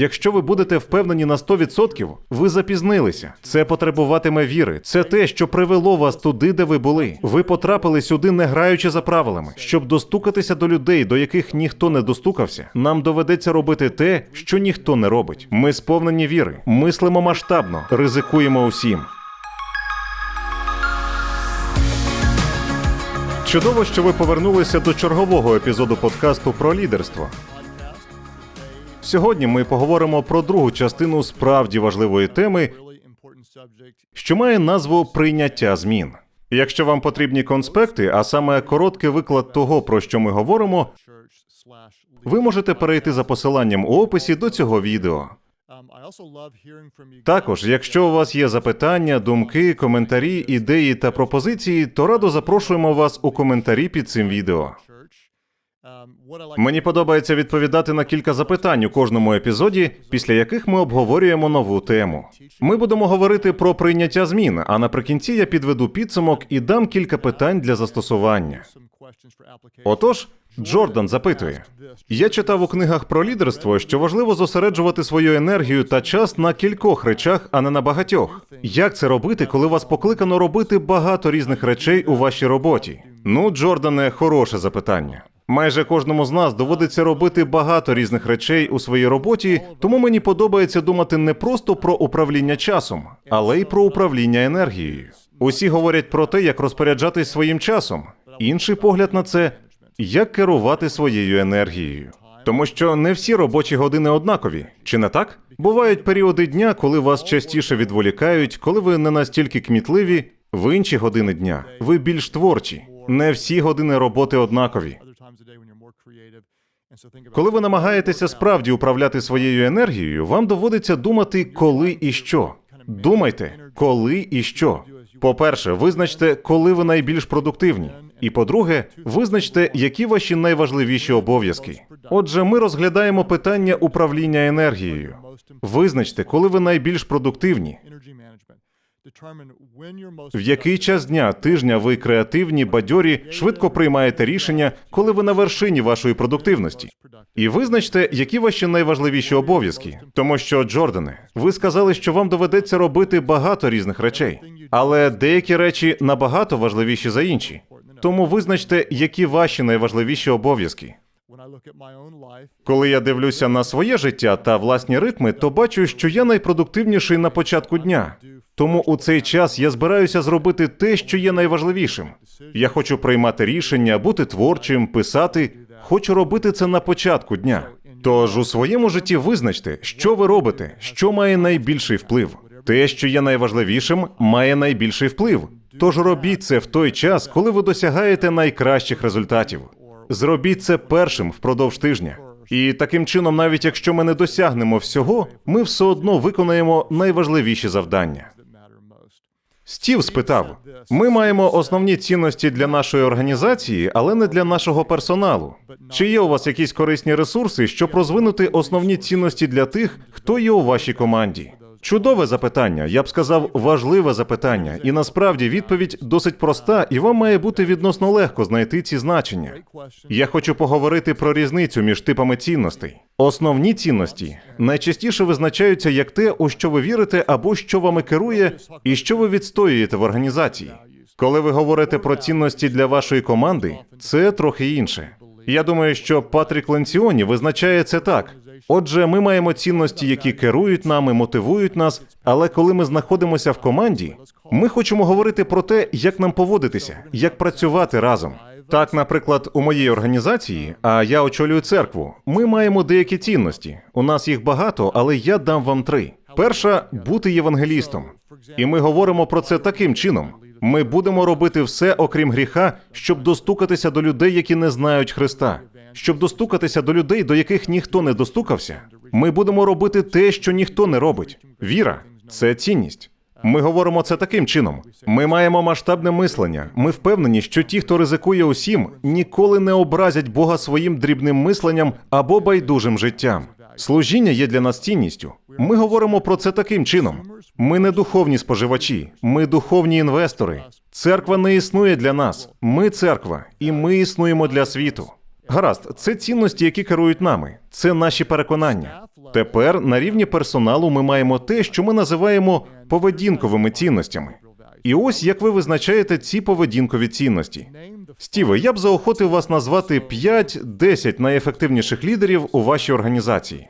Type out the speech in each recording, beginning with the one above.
Якщо ви будете впевнені на 100%, ви запізнилися. Це потребуватиме віри. Це те, що привело вас туди, де ви були. Ви потрапили сюди, не граючи за правилами. Щоб достукатися до людей, до яких ніхто не достукався, нам доведеться робити те, що ніхто не робить. Ми сповнені віри, мислимо масштабно, ризикуємо усім. Чудово, що ви повернулися до чергового епізоду подкасту про лідерство. Сьогодні ми поговоримо про другу частину справді важливої теми, що має назву прийняття змін. Якщо вам потрібні конспекти, а саме короткий виклад того, про що ми говоримо, ви можете перейти за посиланням у описі до цього відео. Також, якщо у вас є запитання, думки, коментарі, ідеї та пропозиції, то радо запрошуємо вас у коментарі під цим відео. Мені подобається відповідати на кілька запитань у кожному епізоді, після яких ми обговорюємо нову тему. Ми будемо говорити про прийняття змін, а наприкінці я підведу підсумок і дам кілька питань для застосування. Отож, Джордан запитує: я читав у книгах про лідерство, що важливо зосереджувати свою енергію та час на кількох речах, а не на багатьох. Як це робити, коли вас покликано робити багато різних речей у вашій роботі? Ну, Джордане, хороше запитання. Майже кожному з нас доводиться робити багато різних речей у своїй роботі, тому мені подобається думати не просто про управління часом, але й про управління енергією. Усі говорять про те, як розпоряджатись своїм часом. Інший погляд на це як керувати своєю енергією. Тому що не всі робочі години однакові, чи не так? Бувають періоди дня, коли вас частіше відволікають, коли ви не настільки кмітливі, в інші години дня ви більш творчі. Не всі години роботи однакові. Коли ви намагаєтеся справді управляти своєю енергією, вам доводиться думати, коли і що. Думайте, коли і що. По-перше, визначте, коли ви найбільш продуктивні. І по-друге, визначте, які ваші найважливіші обов'язки. Отже, ми розглядаємо питання управління енергією. Визначте, коли ви найбільш продуктивні, в який час дня, тижня ви креативні, бадьорі, швидко приймаєте рішення, коли ви на вершині вашої продуктивності. І визначте, які ваші найважливіші обов'язки. Тому що, Джордане, ви сказали, що вам доведеться робити багато різних речей, але деякі речі набагато важливіші за інші. Тому визначте, які ваші найважливіші обов'язки. Коли я дивлюся на своє життя та власні ритми, то бачу, що я найпродуктивніший на початку дня. Тому у цей час я збираюся зробити те, що є найважливішим. Я хочу приймати рішення, бути творчим, писати. Хочу робити це на початку дня. Тож у своєму житті визначте, що ви робите, що має найбільший вплив. Те, що є найважливішим, має найбільший вплив. Тож робіть це в той час, коли ви досягаєте найкращих результатів. Зробіть це першим впродовж тижня. І таким чином, навіть якщо ми не досягнемо всього, ми все одно виконаємо найважливіші завдання. Стів спитав: ми маємо основні цінності для нашої організації, але не для нашого персоналу. Чи є у вас якісь корисні ресурси, щоб розвинути основні цінності для тих, хто є у вашій команді? Чудове запитання, я б сказав, важливе запитання, і насправді відповідь досить проста, і вам має бути відносно легко знайти ці значення. Я хочу поговорити про різницю між типами цінностей. Основні цінності найчастіше визначаються як те, у що ви вірите, або що вами керує, і що ви відстоюєте в організації. Коли ви говорите про цінності для вашої команди, це трохи інше. Я думаю, що Патрік Ленціоні визначає це так. Отже, ми маємо цінності, які керують нами, мотивують нас. Але коли ми знаходимося в команді, ми хочемо говорити про те, як нам поводитися, як працювати разом. Так, наприклад, у моїй організації, а я очолюю церкву. Ми маємо деякі цінності. У нас їх багато, але я дам вам три. Перша бути євангелістом. І ми говоримо про це таким чином. Ми будемо робити все, окрім гріха, щоб достукатися до людей, які не знають Христа, щоб достукатися до людей, до яких ніхто не достукався. Ми будемо робити те, що ніхто не робить. Віра це цінність. Ми говоримо це таким чином. Ми маємо масштабне мислення. Ми впевнені, що ті, хто ризикує усім, ніколи не образять Бога своїм дрібним мисленням або байдужим життям. Служіння є для нас цінністю. Ми говоримо про це таким чином. Ми не духовні споживачі, ми духовні інвестори. Церква не існує для нас. Ми церква, і ми існуємо для світу. Гаразд, це цінності, які керують нами. Це наші переконання. Тепер на рівні персоналу ми маємо те, що ми називаємо поведінковими цінностями. І ось як ви визначаєте ці поведінкові цінності. Стіве, я б заохотив вас назвати 5-10 найефективніших лідерів у вашій організації.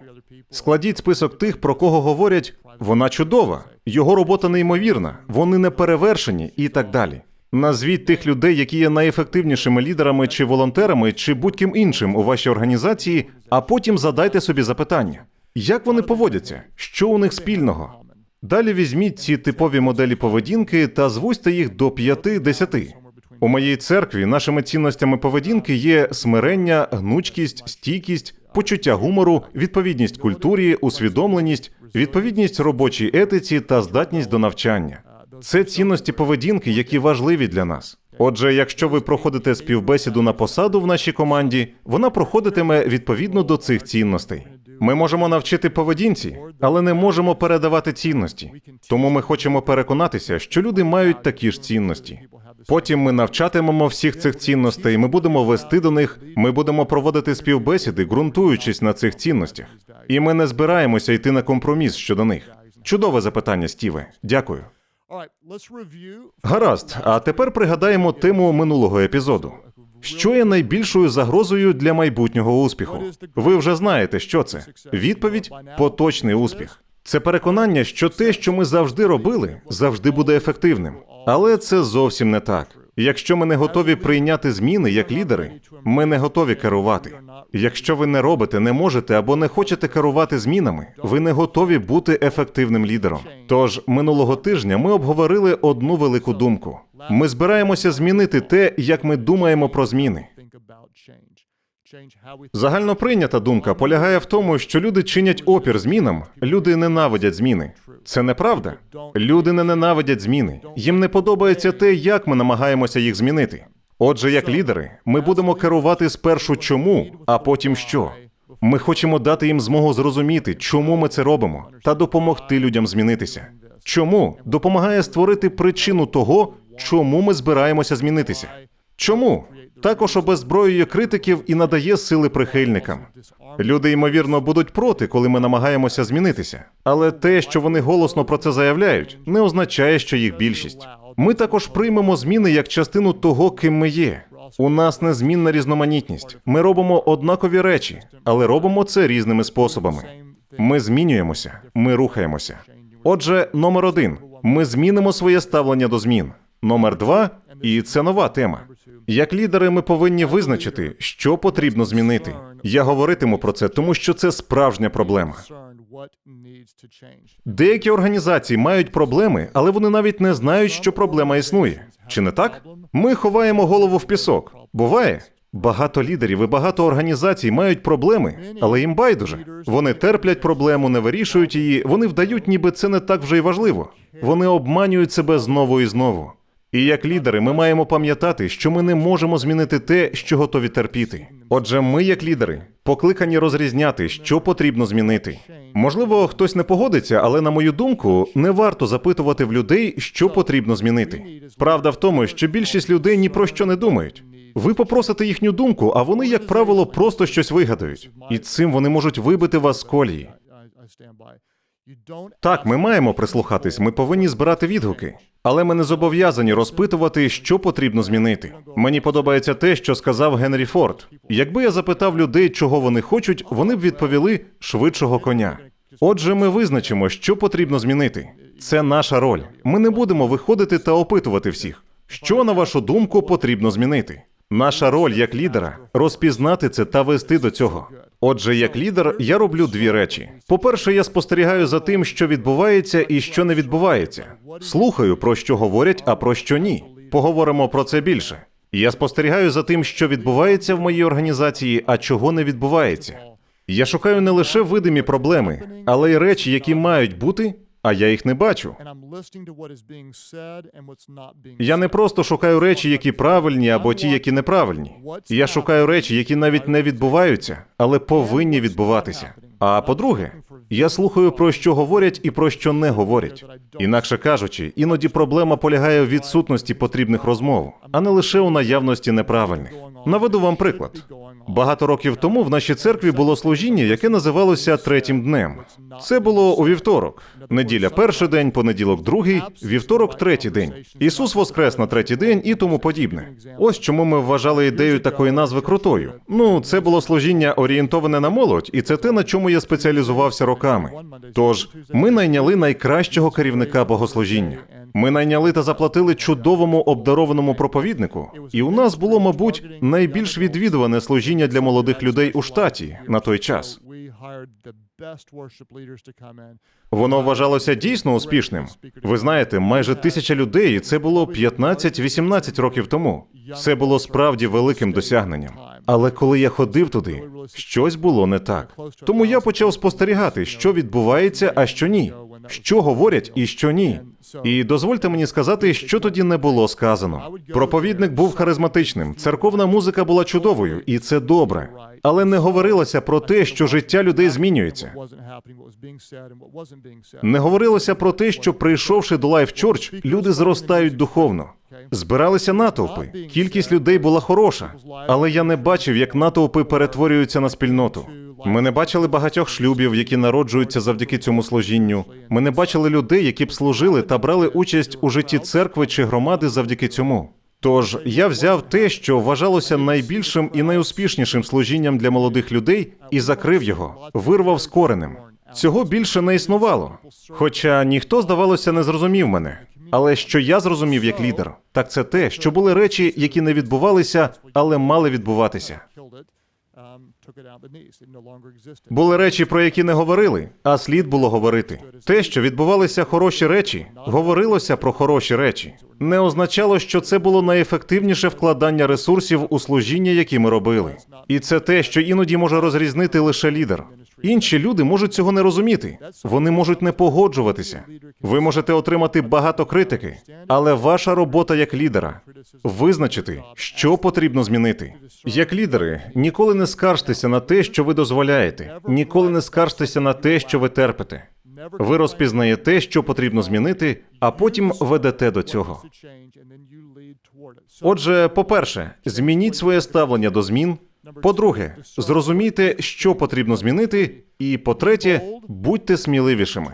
Складіть список тих, про кого говорять вона чудова, його робота неймовірна, вони не перевершені і так далі. Назвіть тих людей, які є найефективнішими лідерами чи волонтерами, чи будь-ким іншим у вашій організації, а потім задайте собі запитання: як вони поводяться, що у них спільного? Далі візьміть ці типові моделі поведінки та звузьте їх до 5-10. У моїй церкві нашими цінностями поведінки є смирення, гнучкість, стійкість, почуття гумору, відповідність культурі, усвідомленість, відповідність робочій етиці та здатність до навчання. Це цінності поведінки, які важливі для нас. Отже, якщо ви проходите співбесіду на посаду в нашій команді, вона проходитиме відповідно до цих цінностей. Ми можемо навчити поведінці, але не можемо передавати цінності. Тому ми хочемо переконатися, що люди мають такі ж цінності. Потім ми навчатимемо всіх цих цінностей, ми будемо вести до них, ми будемо проводити співбесіди, ґрунтуючись на цих цінностях. І ми не збираємося йти на компроміс щодо них. Чудове запитання, Стіве. Дякую. Гаразд, а тепер пригадаємо тему минулого епізоду. Що є найбільшою загрозою для майбутнього успіху? Ви вже знаєте, що це. Відповідь поточний успіх. Це переконання, що те, що ми завжди робили, завжди буде ефективним. Але це зовсім не так. Якщо ми не готові прийняти зміни як лідери, ми не готові керувати. Якщо ви не робите, не можете або не хочете керувати змінами, ви не готові бути ефективним лідером. Тож минулого тижня ми обговорили одну велику думку: ми збираємося змінити те, як ми думаємо про зміни. Загально прийнята думка полягає в тому, що люди чинять опір змінам, люди ненавидять зміни. Це неправда. Люди не ненавидять зміни. Їм не подобається те, як ми намагаємося їх змінити. Отже, як лідери, ми будемо керувати спершу чому, а потім що. Ми хочемо дати їм змогу зрозуміти, чому ми це робимо, та допомогти людям змінитися. Чому допомагає створити причину того, чому ми збираємося змінитися? Чому також обезброює критиків і надає сили прихильникам. Люди ймовірно будуть проти, коли ми намагаємося змінитися. Але те, що вони голосно про це заявляють, не означає, що їх більшість. Ми також приймемо зміни як частину того, ким ми є. У нас незмінна різноманітність. Ми робимо однакові речі, але робимо це різними способами. Ми змінюємося, ми рухаємося. Отже, номер один: ми змінимо своє ставлення до змін. Номер два, і це нова тема. Як лідери, ми повинні визначити, що потрібно змінити. Я говоритиму про це, тому що це справжня проблема. Деякі організації мають проблеми, але вони навіть не знають, що проблема існує. Чи не так? Ми ховаємо голову в пісок. Буває. Багато лідерів і багато організацій мають проблеми, але їм байдуже. Вони терплять проблему, не вирішують її. Вони вдають, ніби це не так вже й важливо. Вони обманюють себе знову і знову. І як лідери, ми маємо пам'ятати, що ми не можемо змінити те, що готові терпіти. Отже, ми, як лідери, покликані розрізняти, що потрібно змінити. Можливо, хтось не погодиться, але на мою думку, не варто запитувати в людей, що потрібно змінити. Правда в тому, що більшість людей ні про що не думають. Ви попросите їхню думку, а вони, як правило, просто щось вигадають, і цим вони можуть вибити вас з колії. Так, ми маємо прислухатись, ми повинні збирати відгуки, але ми не зобов'язані розпитувати, що потрібно змінити. Мені подобається те, що сказав Генрі Форд. Якби я запитав людей, чого вони хочуть, вони б відповіли швидшого коня. Отже, ми визначимо, що потрібно змінити. Це наша роль. Ми не будемо виходити та опитувати всіх, що на вашу думку потрібно змінити. Наша роль як лідера розпізнати це та вести до цього. Отже, як лідер, я роблю дві речі: по-перше, я спостерігаю за тим, що відбувається і що не відбувається. Слухаю про що говорять, а про що ні. Поговоримо про це більше. Я спостерігаю за тим, що відбувається в моїй організації, а чого не відбувається. Я шукаю не лише видимі проблеми, але й речі, які мають бути, а я їх не бачу. Я не просто шукаю речі, які правильні, або ті, які неправильні. Я шукаю речі, які навіть не відбуваються, але повинні відбуватися. А по-друге, я слухаю про що говорять і про що не говорять. Інакше кажучи, іноді проблема полягає в відсутності потрібних розмов, а не лише у наявності неправильних. Наведу вам приклад. Багато років тому в нашій церкві було служіння, яке називалося третім днем. Це було у вівторок. Неділя перший день, понеділок другий, вівторок третій день. Ісус воскрес на третій день і тому подібне. Ось чому ми вважали ідею такої назви крутою. Ну, це було служіння орієнтоване на молодь, і це те, на чому я спеціалізувався роками. Тож ми найняли найкращого керівника богослужіння. Ми найняли та заплатили чудовому обдарованому проповіднику, і у нас було, мабуть, найбільш відвідуване служіння для молодих людей у штаті на той час. Воно вважалося дійсно успішним. Ви знаєте, майже тисяча людей, і це було 15-18 років тому. Це було справді великим досягненням. Але коли я ходив туди, щось було не так. Тому я почав спостерігати, що відбувається, а що ні, що говорять і що ні. І дозвольте мені сказати, що тоді не було сказано. Проповідник був харизматичним, церковна музика була чудовою, і це добре. Але не говорилося про те, що життя людей змінюється. Не говорилося про те, що прийшовши до Life Church, люди зростають духовно. Збиралися натовпи. Кількість людей була хороша, але я не бачив, як натовпи перетворюються на спільноту. Ми не бачили багатьох шлюбів, які народжуються завдяки цьому служінню. Ми не бачили людей, які б служили та брали участь у житті церкви чи громади завдяки цьому. Тож я взяв те, що вважалося найбільшим і найуспішнішим служінням для молодих людей, і закрив його, вирвав з коренем. Цього більше не існувало. Хоча ніхто, здавалося, не зрозумів мене. Але що я зрозумів як лідер, так це те, що були речі, які не відбувалися, але мали відбуватися. Були речі, про які не говорили, а слід було говорити. Те, що відбувалися хороші речі, говорилося про хороші речі. Не означало, що це було найефективніше вкладання ресурсів у служіння, які ми робили. І це те, що іноді може розрізнити лише лідер. Інші люди можуть цього не розуміти. Вони можуть не погоджуватися. Ви можете отримати багато критики, але ваша робота як лідера визначити, що потрібно змінити. Як лідери, ніколи не скаржтеся на те, що ви дозволяєте, ніколи не скаржтеся на те, що ви терпите. Ви розпізнаєте, що потрібно змінити, а потім ведете до цього. Отже, по-перше, змініть своє ставлення до змін. По-друге, зрозумійте, що потрібно змінити. І по-третє, будьте сміливішими.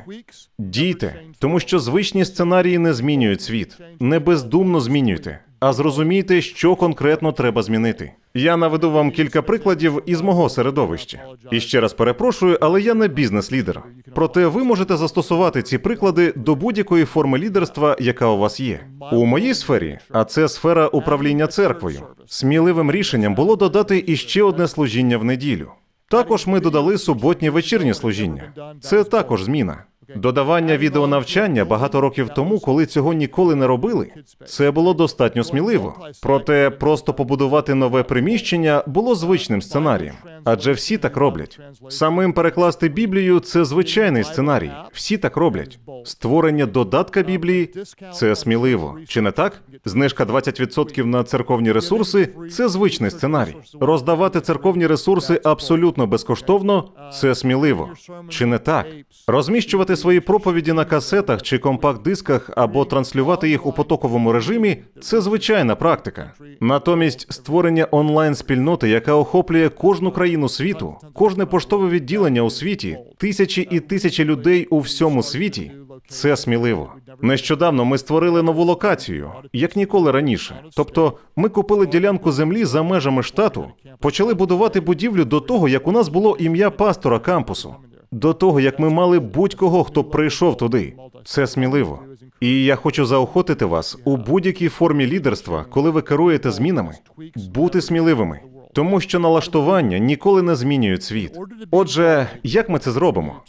Дійте, тому що звичні сценарії не змінюють світ. Не бездумно змінюйте, а зрозумійте, що конкретно треба змінити. Я наведу вам кілька прикладів із мого середовища. І ще раз перепрошую, але я не бізнес-лідер. Проте ви можете застосувати ці приклади до будь-якої форми лідерства, яка у вас є. У моїй сфері, а це сфера управління церквою. Сміливим рішенням було додати іще одне служіння в неділю. Також ми додали суботнє вечірнє служіння. Це також зміна. Додавання відеонавчання багато років тому, коли цього ніколи не робили, це було достатньо сміливо. Проте просто побудувати нове приміщення було звичним сценарієм, адже всі так роблять. Самим перекласти Біблію це звичайний сценарій. Всі так роблять. Створення додатка Біблії це сміливо. Чи не так? Знижка 20% на церковні ресурси це звичний сценарій. Роздавати церковні ресурси абсолютно безкоштовно це сміливо. Чи не так? Розміщувати свої проповіді на касетах чи компакт-дисках або транслювати їх у потоковому режимі це звичайна практика. Натомість створення онлайн-спільноти, яка охоплює кожну країну світу, кожне поштове відділення у світі, тисячі і тисячі людей у всьому світі. Це сміливо. Нещодавно ми створили нову локацію, як ніколи раніше. Тобто, ми купили ділянку землі за межами штату, почали будувати будівлю до того, як у нас було ім'я пастора кампусу до того, як ми мали будь-кого, хто прийшов туди. Це сміливо. І я хочу заохотити вас у будь-якій формі лідерства, коли ви керуєте змінами, бути сміливими, тому що налаштування ніколи не змінюють світ. Отже, як ми це зробимо?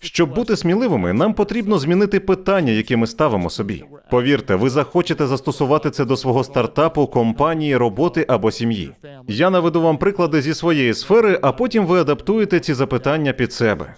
Щоб бути сміливими, нам потрібно змінити питання, які ми ставимо собі. Повірте, ви захочете застосувати це до свого стартапу, компанії, роботи або сім'ї. Я наведу вам приклади зі своєї сфери, а потім ви адаптуєте ці запитання під себе.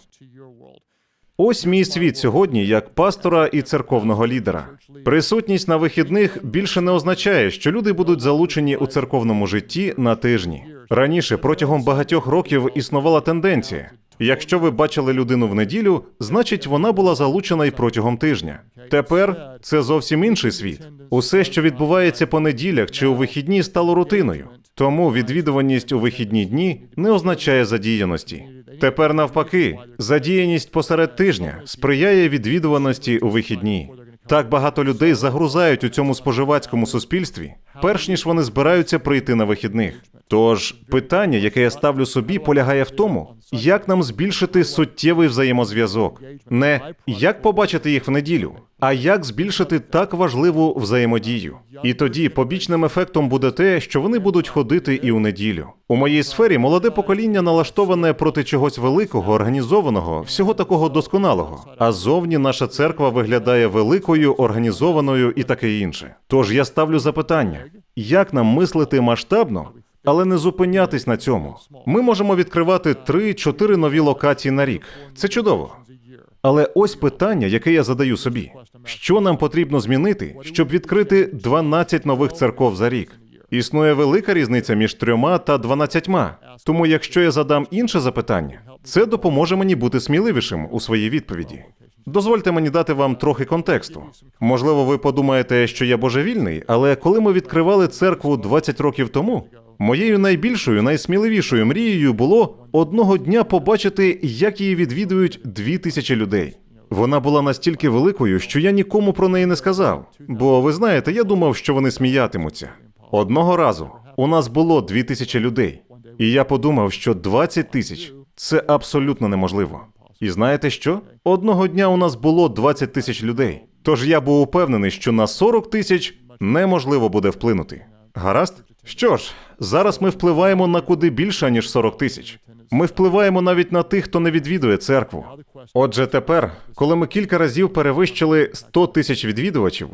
Ось мій світ сьогодні як пастора і церковного лідера. Присутність на вихідних більше не означає, що люди будуть залучені у церковному житті на тижні. Раніше протягом багатьох років існувала тенденція. Якщо ви бачили людину в неділю, значить вона була залучена й протягом тижня. Тепер це зовсім інший світ. Усе, що відбувається по неділях чи у вихідні, стало рутиною. Тому відвідуваність у вихідні дні не означає задіяності. Тепер навпаки, задіяність посеред тижня сприяє відвідуваності у вихідні. Так багато людей загрузають у цьому споживацькому суспільстві, перш ніж вони збираються прийти на вихідних. Тож питання, яке я ставлю собі, полягає в тому, як нам збільшити суттєвий взаємозв'язок, не як побачити їх в неділю, а як збільшити так важливу взаємодію. І тоді побічним ефектом буде те, що вони будуть ходити і у неділю. У моїй сфері молоде покоління налаштоване проти чогось великого, організованого, всього такого досконалого. А зовні наша церква виглядає великою, організованою і таке інше. Тож я ставлю запитання: як нам мислити масштабно? Але не зупинятись на цьому. Ми можемо відкривати 3-4 нові локації на рік. Це чудово. Але ось питання, яке я задаю собі: що нам потрібно змінити, щоб відкрити 12 нових церков за рік? Існує велика різниця між трьома та дванадцятьма. Тому, якщо я задам інше запитання, це допоможе мені бути сміливішим у своїй відповіді. Дозвольте мені дати вам трохи контексту. Можливо, ви подумаєте, що я божевільний, але коли ми відкривали церкву 20 років тому, моєю найбільшою, найсміливішою мрією було одного дня побачити, як її відвідують дві тисячі людей. Вона була настільки великою, що я нікому про неї не сказав. Бо ви знаєте, я думав, що вони сміятимуться. Одного разу у нас було дві тисячі людей, і я подумав, що 20 тисяч це абсолютно неможливо. І знаєте що? Одного дня у нас було 20 тисяч людей. Тож я був упевнений, що на 40 тисяч неможливо буде вплинути. Гаразд? Що ж, зараз ми впливаємо на куди більше, ніж 40 тисяч. Ми впливаємо навіть на тих, хто не відвідує церкву. Отже, тепер, коли ми кілька разів перевищили 100 тисяч відвідувачів,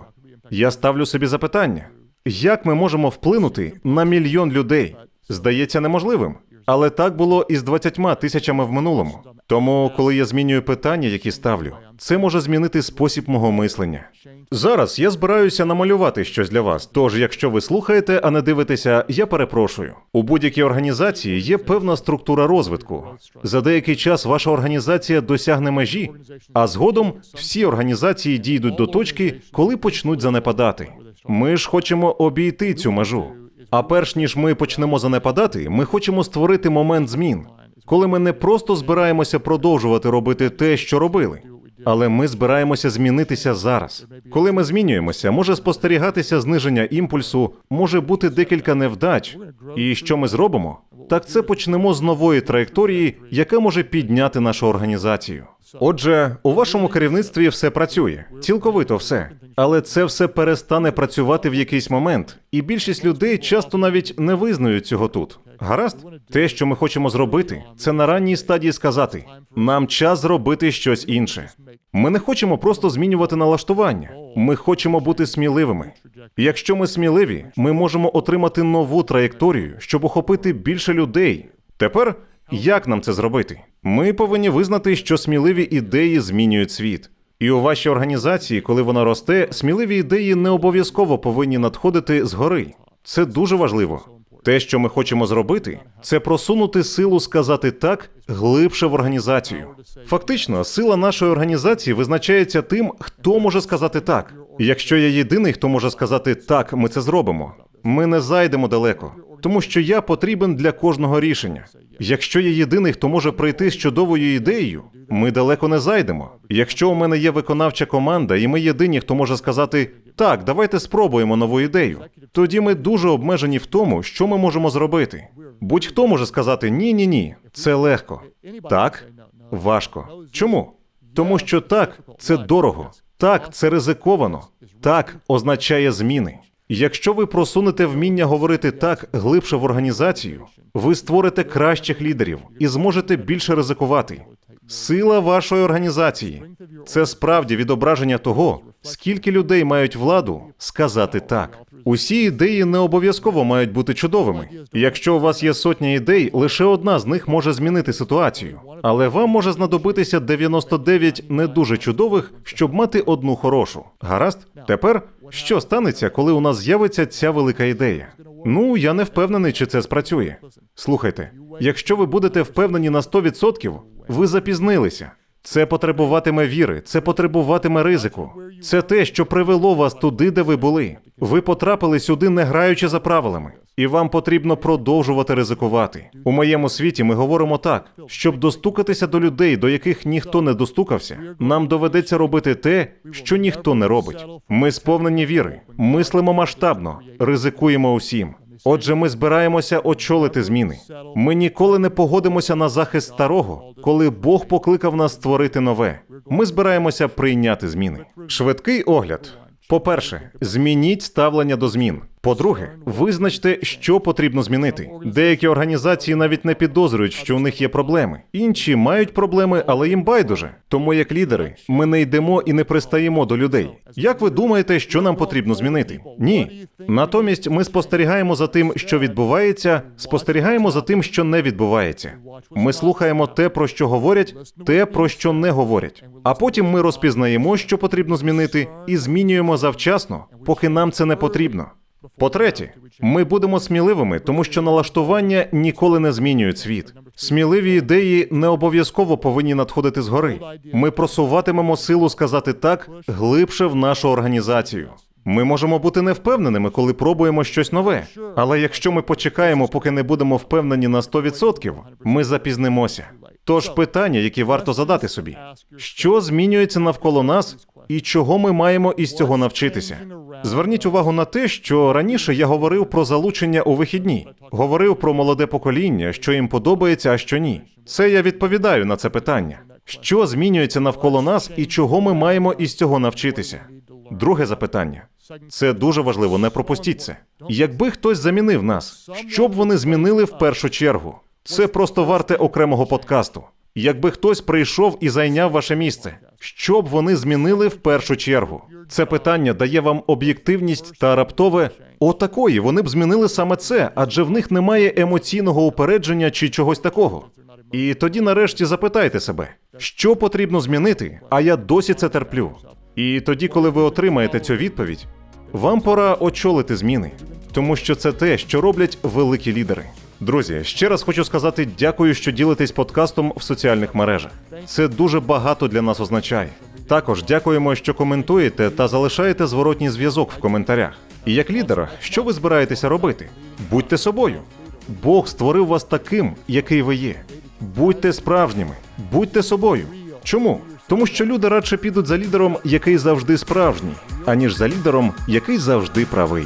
я ставлю собі запитання: як ми можемо вплинути на мільйон людей? Здається неможливим. Але так було і з 20 тисячами в минулому. Тому, коли я змінюю питання, які ставлю, це може змінити спосіб мого мислення. Зараз я збираюся намалювати щось для вас. Тож, якщо ви слухаєте, а не дивитеся, я перепрошую. У будь-якій організації є певна структура розвитку. За деякий час ваша організація досягне межі, а згодом всі організації дійдуть до точки, коли почнуть занепадати. Ми ж хочемо обійти цю межу. А перш ніж ми почнемо занепадати, ми хочемо створити момент змін, коли ми не просто збираємося продовжувати робити те, що робили, але ми збираємося змінитися зараз. Коли ми змінюємося, може спостерігатися зниження імпульсу, може бути декілька невдач. І що ми зробимо? Так це почнемо з нової траєкторії, яка може підняти нашу організацію. Отже, у вашому керівництві все працює, цілковито все. Але це все перестане працювати в якийсь момент, і більшість людей часто навіть не визнають цього тут. Гаразд, те, що ми хочемо зробити, це на ранній стадії сказати: нам час зробити щось інше. Ми не хочемо просто змінювати налаштування. Ми хочемо бути сміливими. Якщо ми сміливі, ми можемо отримати нову траєкторію, щоб охопити більше людей. Тепер як нам це зробити? Ми повинні визнати, що сміливі ідеї змінюють світ. І у вашій організації, коли вона росте, сміливі ідеї не обов'язково повинні надходити згори. Це дуже важливо. Те, що ми хочемо зробити, це просунути силу сказати так глибше в організацію. Фактично, сила нашої організації визначається тим, хто може сказати так. Якщо я єдиний, хто може сказати так, ми це зробимо. Ми не зайдемо далеко, тому що я потрібен для кожного рішення. Якщо я єдиний, хто може прийти з чудовою ідеєю, ми далеко не зайдемо. Якщо у мене є виконавча команда, і ми єдині, хто може сказати так, давайте спробуємо нову ідею. Тоді ми дуже обмежені в тому, що ми можемо зробити. Будь-хто може сказати ні, ні, ні. Це легко. Так, важко. Чому? Тому що так це дорого, так це ризиковано, так означає зміни. Якщо ви просунете вміння говорити так глибше в організацію, ви створите кращих лідерів і зможете більше ризикувати. Сила вашої організації це справді відображення того, скільки людей мають владу сказати так. Усі ідеї не обов'язково мають бути чудовими. Якщо у вас є сотня ідей, лише одна з них може змінити ситуацію, але вам може знадобитися 99 не дуже чудових, щоб мати одну хорошу. Гаразд, тепер що станеться, коли у нас з'явиться ця велика ідея? Ну я не впевнений, чи це спрацює. Слухайте, якщо ви будете впевнені на 100%, ви запізнилися. Це потребуватиме віри, це потребуватиме ризику. Це те, що привело вас туди, де ви були. Ви потрапили сюди, не граючи за правилами, і вам потрібно продовжувати ризикувати. У моєму світі ми говоримо так: щоб достукатися до людей, до яких ніхто не достукався, нам доведеться робити те, що ніхто не робить. Ми сповнені віри, мислимо масштабно, ризикуємо усім. Отже, ми збираємося очолити зміни. Ми ніколи не погодимося на захист старого, коли Бог покликав нас створити нове. Ми збираємося прийняти зміни. Швидкий огляд. По-перше, змініть ставлення до змін. По-друге, визначте, що потрібно змінити. Деякі організації навіть не підозрюють, що у них є проблеми. Інші мають проблеми, але їм байдуже. Тому, як лідери, ми не йдемо і не пристаємо до людей. Як ви думаєте, що нам потрібно змінити? Ні. Натомість ми спостерігаємо за тим, що відбувається, спостерігаємо за тим, що не відбувається. Ми слухаємо те, про що говорять, те, про що не говорять. А потім ми розпізнаємо, що потрібно змінити, і змінюємо завчасно, поки нам це не потрібно. По-третє, ми будемо сміливими, тому що налаштування ніколи не змінюють світ. Сміливі ідеї не обов'язково повинні надходити згори. Ми просуватимемо силу сказати так глибше в нашу організацію. Ми можемо бути невпевненими, коли пробуємо щось нове. Але якщо ми почекаємо, поки не будемо впевнені на 100%, ми запізнимося. Тож питання, які варто задати собі: що змінюється навколо нас, і чого ми маємо із цього навчитися? Зверніть увагу на те, що раніше я говорив про залучення у вихідні, говорив про молоде покоління, що їм подобається, а що ні. Це я відповідаю на це питання. Що змінюється навколо нас, і чого ми маємо із цього навчитися? Друге запитання. Це дуже важливо, не пропустіть це. Якби хтось замінив нас, що б вони змінили в першу чергу? Це просто варте окремого подкасту. Якби хтось прийшов і зайняв ваше місце, що б вони змінили в першу чергу? Це питання дає вам об'єктивність та раптове отакої. Вони б змінили саме це, адже в них немає емоційного упередження чи чогось такого. І тоді, нарешті, запитайте себе, що потрібно змінити, а я досі це терплю. І тоді, коли ви отримаєте цю відповідь, вам пора очолити зміни, тому що це те, що роблять великі лідери. Друзі, ще раз хочу сказати дякую, що ділитесь подкастом в соціальних мережах. Це дуже багато для нас означає. Також дякуємо, що коментуєте та залишаєте зворотній зв'язок в коментарях. І як лідера, що ви збираєтеся робити? Будьте собою. Бог створив вас таким, який ви є. Будьте справжніми, будьте собою. Чому? Тому що люди радше підуть за лідером, який завжди справжній, аніж за лідером, який завжди правий.